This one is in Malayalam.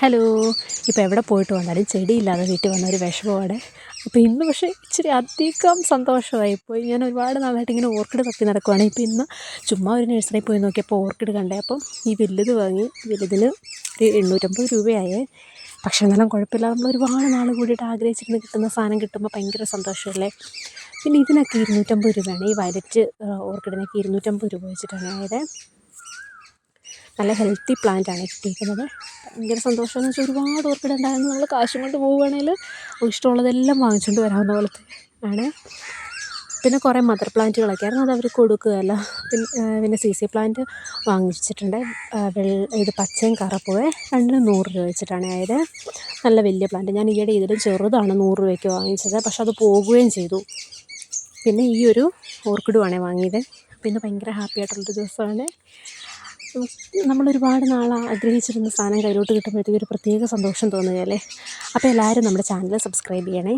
ഹലോ. ഇപ്പോൾ എവിടെ പോയിട്ട് വന്നാലും ചെടിയില്ലാതെ വീട്ടിൽ വന്ന ഒരു വിഷമമാണ്. അപ്പോൾ ഇന്ന് പക്ഷേ ഇച്ചിരി അധികം സന്തോഷമായി. പോയി ഞാൻ ഒരുപാട് നാളായിട്ട് ഇങ്ങനെ ഓർക്കിഡ് തപ്പി നടക്കുവാണ്. ഇപ്പോൾ ഇന്ന് ചുമ്മാ ഒരു നഴ്സറിയിൽ പോയി നോക്കിയപ്പോൾ ഓർക്കിഡ് കണ്ടേ. അപ്പം ഈ വലുത് വാങ്ങി വലുതിന് ഒരു എണ്ണൂറ്റമ്പത് രൂപയായേ. പക്ഷേ എന്നാലും കുഴപ്പമില്ല. നമ്മൾ ഒരുപാട് നാൾ കൂടിയിട്ട് ആഗ്രഹിച്ചിരുന്ന് കിട്ടുന്ന സാധനം കിട്ടുമ്പോൾ ഭയങ്കര സന്തോഷമല്ലേ? പിന്നെ ഇതിനൊക്കെ ഇരുന്നൂറ്റമ്പത് രൂപയാണ്. ഈ വയലറ്റ് ഓർക്കിഡിനൊക്കെ ഇരുന്നൂറ്റമ്പത് രൂപ വെച്ചിട്ടാണ് ആയത്. നല്ല ഹെൽത്തി പ്ലാന്റാണ് കിട്ടിയിരിക്കുന്നത് ഭയങ്കര സന്തോഷമെന്ന് വെച്ചാൽ ഒരുപാട് ഓർക്കിഡ് ഉണ്ടായിരുന്നു നമ്മൾ കാശും കൊണ്ട് പോവുകയാണെങ്കിൽ ഇഷ്ടമുള്ളതെല്ലാം വാങ്ങിച്ചുകൊണ്ട് വരാവുന്ന പോലത്തെ ആണ്. പിന്നെ കുറേ മദർ പ്ലാന്റുകളൊക്കെ ആയിരുന്നു അത് അവർ കൊടുക്കുകയല്ല. പിന്നെ പിന്നെ സി സി പ്ലാന്റ് വാങ്ങിച്ചിട്ടുണ്ട്. ഇത് പച്ചയും കറുപ്പുവേ രണ്ടിനും നൂറ് രൂപ വെച്ചിട്ടാണ് ആയത്. നല്ല വലിയ പ്ലാന്റ് ഞാൻ ഈയിടെ ഇതിലും ചെറുതാണ് നൂറ് രൂപയ്ക്ക് വാങ്ങിച്ചത്. പക്ഷെ അത് പോകുകയും ചെയ്തു. പിന്നെ ഈ ഒരു ഓർക്കിഡുമാണ് വാങ്ങിയത്. പിന്നെ ഭയങ്കര ഹാപ്പി ആയിട്ടുള്ളൊരു ദിവസമാണ്. നമ്മൾ ഒരുപാട് നാൾ ആഗ്രഹിച്ചിരുന്ന സാധനം കയ്യിലോട്ട് കിട്ടുമ്പോഴത്തേക്കും ഒരു പ്രത്യേക സന്തോഷം തോന്നുകയല്ലേ? അപ്പോൾ എല്ലാവരും നമ്മുടെ ചാനൽ സബ്സ്ക്രൈബ് ചെയ്യണേ.